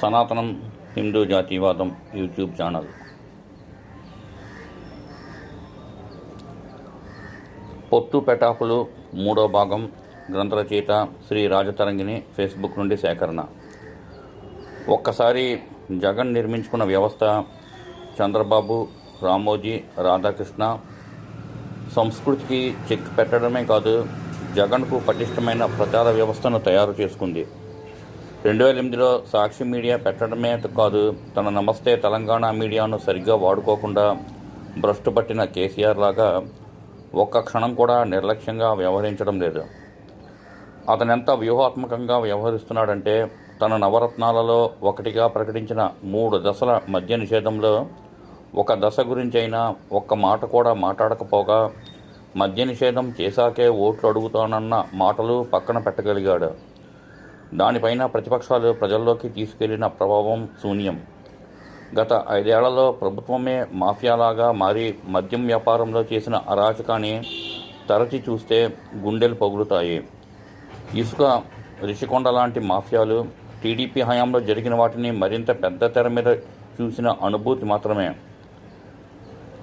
సనాతనం హిందూ జాతీయవాదం YouTube channel. పొత్తు పెటాకులు మూడో భాగం గ్రంథరచయిత శ్రీ రాజతరంగిణి ఫేస్బుక్ నుండి సేకరణ. ఒక్కసారి జగన్ నిర్మించుకున్న వ్యవస్థ చంద్రబాబు రామోజీ రాధాకృష్ణ సంస్కృతికి చెక్ పెట్టడమే కాదు జగన్కు పటిష్టమైన ప్రచార వ్యవస్థను తయారు చేసుకుంది. రెండు వేల ఎనిమిదిలో సాక్షి మీడియా పెట్టడమే కాదు తన నమస్తే తెలంగాణ మీడియాను సరిగ్గా వాడుకోకుండా భ్రష్టు పట్టిన కేసీఆర్ లాగా ఒక్క క్షణం కూడా నిర్లక్ష్యంగా వ్యవహరించడం లేదు. అతనెంత వ్యూహాత్మకంగా వ్యవహరిస్తున్నాడంటే తన నవరత్నాలలో ఒకటిగా ప్రకటించిన మూడు దశల మద్య నిషేధంలో ఒక దశ గురించి అయినా ఒక్క మాట కూడా మాట్లాడకపోగా మద్య నిషేధం చేశాకే ఓట్లు అడుగుతానన్న మాటలు పక్కన పెట్టగలిగాడు. దానిపైన ప్రతిపక్షాలు ప్రజల్లోకి తీసుకెళ్ళిన ప్రభావం శూన్యం. గత ఐదేళ్ళలో ప్రభుత్వమే మాఫియాలాగా మారి మద్యం వ్యాపారంలో చేసిన అరాచకాన్ని తరచి చూస్తే గుండెలు పగులుతాయి. ఇసుక రిషికొండ లాంటి మాఫియాలు టీడీపీ హయాంలో జరిగిన వాటిని మరింత పెద్ద తెర మీద చూసిన అనుభూతి మాత్రమే.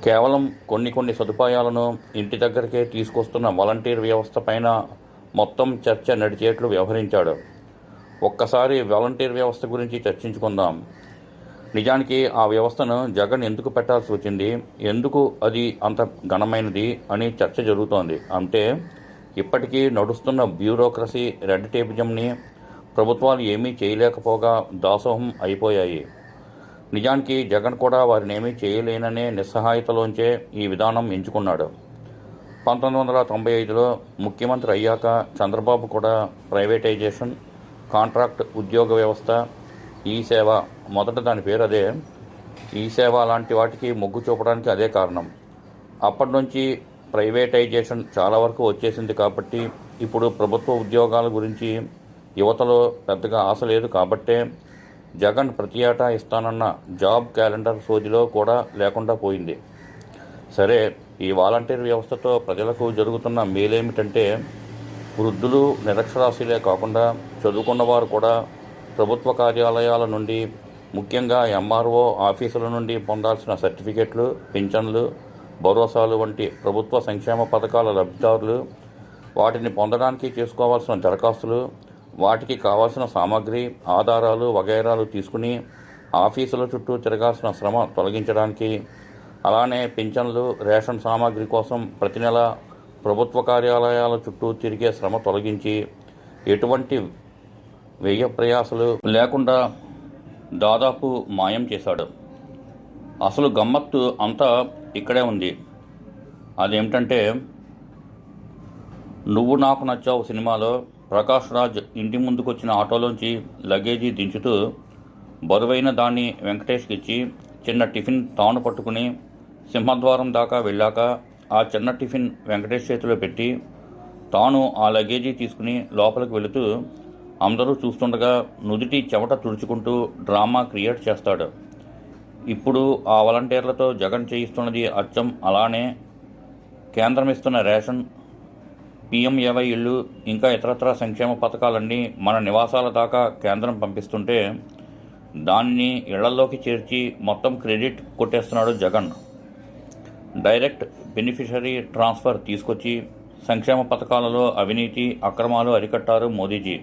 కేవలం కొన్ని కొన్ని సదుపాయాలను ఇంటి దగ్గరకే తీసుకొస్తున్న వాలంటీర్ వ్యవస్థ పైన మొత్తం చర్చ నడిచేట్లు వ్యవహరించాడు. ఒక్కసారి వాలంటీర్ వ్యవస్థ గురించి చర్చించుకుందాం. నిజానికి ఆ వ్యవస్థను జగన్ ఎందుకు పెట్టాల్సి వచ్చింది? ఎందుకు అది అంత ఘనమైనది అని చర్చ జరుగుతోంది. అంటే ఇప్పటికీ నడుస్తున్న బ్యూరోక్రసీ రెడ్ టేపిజంని ప్రభుత్వాలు ఏమీ చేయలేకపోగా దాసోహం అయిపోయాయి. నిజానికి జగన్ కూడా వారిని ఏమీ చేయలేననే నిస్సహాయతలోంచే ఈ విధానం ఎంచుకున్నాడు. పంతొమ్మిది వందల తొంభై ఐదులో ముఖ్యమంత్రి అయ్యాక చంద్రబాబు కూడా ప్రైవేటైజేషన్ కాంట్రాక్ట్ ఉద్యోగ వ్యవస్థ ఈ సేవ మొదట దాని పేరు అదే. ఈ సేవ లాంటి వాటికి మొగ్గు చూపడానికి అదే కారణం. అప్పటి నుంచి ప్రైవేటైజేషన్ చాలా వరకు వచ్చేసింది కాబట్టి ఇప్పుడు ప్రభుత్వ ఉద్యోగాల గురించి యువతలో పెద్దగా ఆశ లేదు కాబట్టే జగన్ ప్రతి ఏటా ఇస్తానన్న జాబ్ క్యాలెండర్ సోదిలో కూడా లేకుండా పోయింది. సరే ఈ వాలంటీర్ వ్యవస్థతో ప్రజలకు జరుగుతున్న మేలేమిటంటే వృద్ధులు నిరక్షరాస్యులే కాకుండా చదువుకున్న వారు కూడా ప్రభుత్వ కార్యాలయాల నుండి ముఖ్యంగా ఎంఆర్ఓ ఆఫీసుల నుండి పొందాల్సిన సర్టిఫికెట్లు పింఛన్లు భరోసాలు వంటి ప్రభుత్వ సంక్షేమ పథకాల లబ్ధిదారులు వాటిని పొందడానికి చేసుకోవాల్సిన దరఖాస్తులు వాటికి కావాల్సిన సామాగ్రి ఆధారాలు వగైరాలు తీసుకుని ఆఫీసుల చుట్టూ తిరగాల్సిన శ్రమ తొలగించడానికి అలానే పింఛన్లు రేషన్ సామాగ్రి కోసం ప్రతి నెల ప్రభుత్వ కార్యాలయాల చుట్టూ తిరిగే శ్రమ తొలగించి ఎటువంటి వ్యయ ప్రయాసలు లేకుండా దాదాపు మాయం చేశాడు. అసలు గమ్మత్తు అంతా ఇక్కడే ఉంది. అదేమిటంటే నువ్వు నాకు నచ్చావు సినిమాలో ప్రకాష్ రాజ్ ఇంటి ముందుకొచ్చిన ఆటోలోంచి లగేజీ దించుతూ బరువైన దాన్ని వెంకటేష్కి ఇచ్చి చిన్న టిఫిన్ తాను పట్టుకుని సింహద్వారం దాకా వెళ్ళాక ఆ చిన్న టిఫిన్ వెంకటేష్ చేతిలో పెట్టి తాను ఆ లగేజీ తీసుకుని లోపలికి వెళుతూ అందరూ చూస్తుండగా నుదుటి చెమట తుడుచుకుంటూ డ్రామా క్రియేట్ చేస్తాడు. ఇప్పుడు ఆ వాలంటీర్లతో జగన్ చేయిస్తున్నది అచ్చం అలానే కేంద్రం ఇస్తున్న రేషన్ పిఎంఏవై ఇళ్ళు ఇంకా ఇతరత్ర సంక్షేమ పథకాలన్నీ మన నివాసాల దాకా కేంద్రం పంపిస్తుంటే దాన్ని ఇళ్ళలోకి చేర్చి మొత్తం క్రెడిట్ కొట్టేస్తున్నాడు జగన్. డైరెక్ట్ బెనిఫిషరీ ట్రాన్స్ఫర్ తీసుకొచ్చి సంక్షేమ పథకాలలో అవినీతి అక్రమాలు అరికట్టారు మోదీజీ.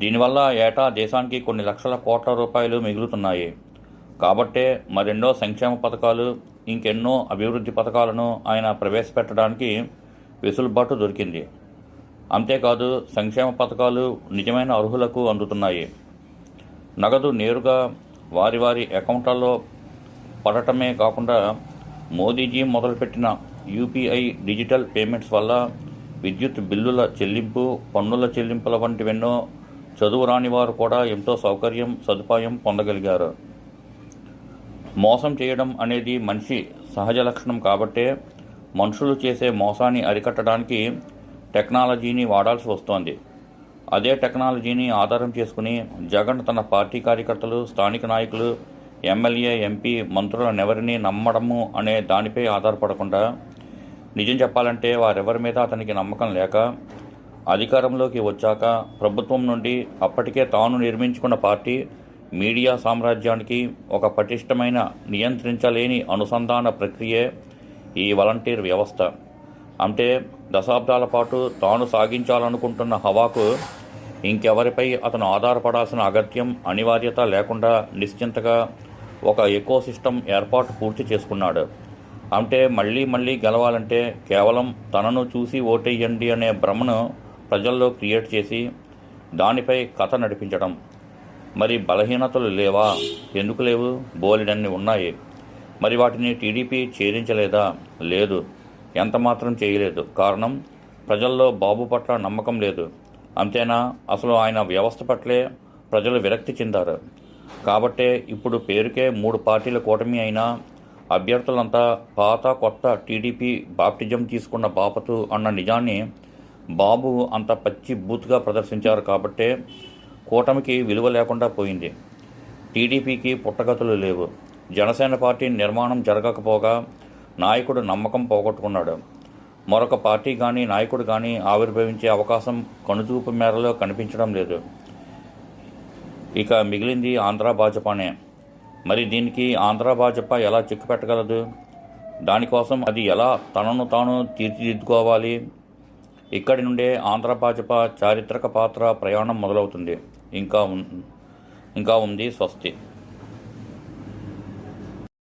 దీనివల్ల ఏటా దేశానికి కొన్ని లక్షల కోట్ల రూపాయలు మిగులుతున్నాయి. కాబట్టే మరెన్నో సంక్షేమ పథకాలు ఇంకెన్నో అభివృద్ధి పథకాలను ఆయన ప్రవేశపెట్టడానికి వెసులుబాటు దొరికింది. అంతేకాదు సంక్షేమ పథకాలు నిజమైన అర్హులకు అందుతున్నాయి. నగదు నేరుగా వారి వారి అకౌంట్లలో పడటమే కాకుండా మోదీజీ మొదలుపెట్టిన యూపీఐ డిజిటల్ పేమెంట్స్ వల్ల విద్యుత్ బిల్లుల చెల్లింపు పన్నుల చెల్లింపుల వంటివెన్నో చదువు రాని వారు కూడా ఎంతో సౌకర్యం సదుపాయం పొందగలిగారు. మోసం చేయడం అనేది మనిషి సహజ లక్షణం కాబట్టే మనుషులు చేసే మోసాన్ని అరికట్టడానికి టెక్నాలజీని వాడాల్సి వస్తోంది. అదే టెక్నాలజీని ఆధారం చేసుకుని జగన్ తన పార్టీ కార్యకర్తలు స్థానిక నాయకులు ఎమ్మెల్యే ఎంపీ మంత్రులనెవరిని నమ్మడము అనే దానిపై ఆధారపడకుండా నిజం చెప్పాలంటే వారెవరి మీద అతనికి నమ్మకం లేక అధికారంలోకి వచ్చాక ప్రభుత్వం నుండి అప్పటికే తాను నిర్మించుకున్న పార్టీ మీడియా సామ్రాజ్యానికి ఒక పటిష్టమైన నియంత్రించలేని అనుసంధాన ప్రక్రియే ఈ వాలంటీర్ వ్యవస్థ. అంటే దశాబ్దాల పాటు తాను సాగించాలనుకుంటున్న హవాకు ఇంకెవరిపై అతను ఆధారపడాల్సిన అగత్యం అనివార్యత లేకుండా నిశ్చింతగా ఒక ఎకో సిస్టమ్ ఏర్పాటు పూర్తి చేసుకున్నాడు. అంటే మళ్ళీ మళ్ళీ గెలవాలంటే కేవలం తనను చూసి ఓటేయండి అనే భ్రమను ప్రజల్లో క్రియేట్ చేసి దానిపై కథ నడిపించడం. మరి బలహీనతలు లేవా? ఎందుకు లేవు? బోలెడన్ని ఉన్నాయి. మరి వాటిని టీడీపీ ఛేదించలేదా? లేదు. ఎంతమాత్రం చేయలేదు. కారణం ప్రజల్లో బాబు పట్ల నమ్మకం లేదు. అంతేనా? అసలు ఆయన వ్యవస్థ పట్లే ప్రజలు విరక్తి చెందారు. కాబట్టే ఇప్పుడు పేరుకే మూడు పార్టీల కూటమి అయినా అభ్యర్థులంతా పాత కొత్త టీడీపీ బాప్టిజం తీసుకున్న బాపతు అన్న నిజాన్ని బాబు అంత పచ్చి బూత్గా ప్రదర్శించారు కాబట్టే కూటమికి విలువ లేకుండా పోయింది. టీడీపీకి పుట్టగతులు లేవు. జనసేన పార్టీ నిర్మాణం జరగకపోగా నాయకుడు నమ్మకం పోగొట్టుకున్నాడు. మరొక పార్టీ కానీ నాయకుడు కానీ ఆవిర్భవించే అవకాశం కనుచూపు మేరలో కనిపించడం లేదు. ఇక మిగిలింది ఆంధ్ర భాజపానే. మరి దీనికి ఆంధ్ర భాజపా ఎలా చిక్కు పెట్టగలదు? దానికోసం అది ఎలా తనను తాను తీర్చిదిద్దుకోవాలి? ఇక్కడి నుండే ఆంధ్ర భాజపా చారిత్రక పాత్ర ప్రయాణం మొదలవుతుంది. ఇంకా ఇంకా ఉంది స్వస్తి.